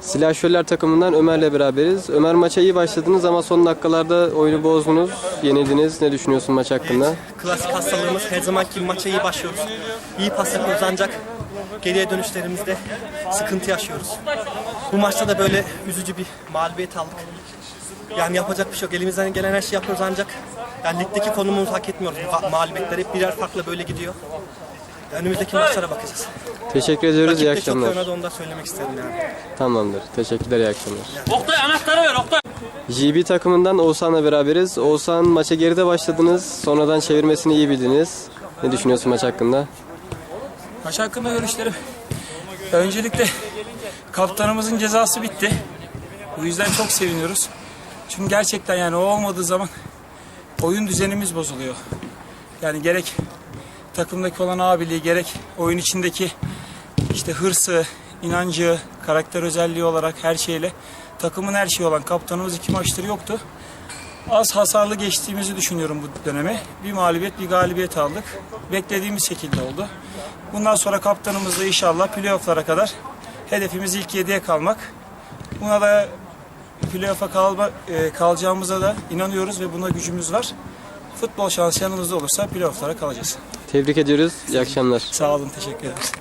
Silahşörler takımından Ömer'le beraberiz. Ömer maça iyi başladınız ama son dakikalarda oyunu bozdunuz, yenildiniz. Ne düşünüyorsun maç hakkında? Klasik hastalığımız her zamanki maça iyi başlıyoruz. İyi pas yapıyoruz geriye dönüşlerimizde sıkıntı yaşıyoruz. Bu maçta da böyle üzücü bir mağlubiyet aldık. Yani yapacak bir şey yok. Elimizden gelen her şeyi yapıyoruz ancak yani ligdeki konumumuzu hak etmiyoruz. Mağlubiyetler hep birer farklı böyle gidiyor. Önümüzdeki maçlara bakacağız. Teşekkür ediyoruz. İyi Rakip de çok iyi akşamlar. oynadı onu da söylemek isterim yani. Tamamdır. Teşekkürler. iyi akşamlar. Oktay anahtarı ver Oktay. JB takımından Oğuzhan'la beraberiz. Oğuzhan maça geride başladınız. Sonradan çevirmesini iyi bildiniz. Ne düşünüyorsun maç hakkında? Maç hakkında görüşlerim. Öncelikle kaptanımızın cezası bitti. Bu yüzden çok seviniyoruz. Çünkü gerçekten yani o olmadığı zaman oyun düzenimiz bozuluyor. Yani gerek takımdaki olan abiliği gerek oyun içindeki işte hırsı, inancı, karakter özelliği olarak her şeyle takımın her şeyi olan kaptanımız iki maçtır yoktu. Az hasarlı geçtiğimizi düşünüyorum bu dönemi. Bir mağlubiyet, bir galibiyet aldık. Beklediğimiz şekilde oldu. Bundan sonra kaptanımızla inşallah playofflara kadar hedefimiz ilk 7'ye kalmak. Buna da playoff'a kalma, e, kalacağımıza da inanıyoruz ve buna gücümüz var. Futbol şansı yanımızda olursa playoff'lara kalacağız. Tebrik ediyoruz. İyi akşamlar. Sağ olun, teşekkür ederiz.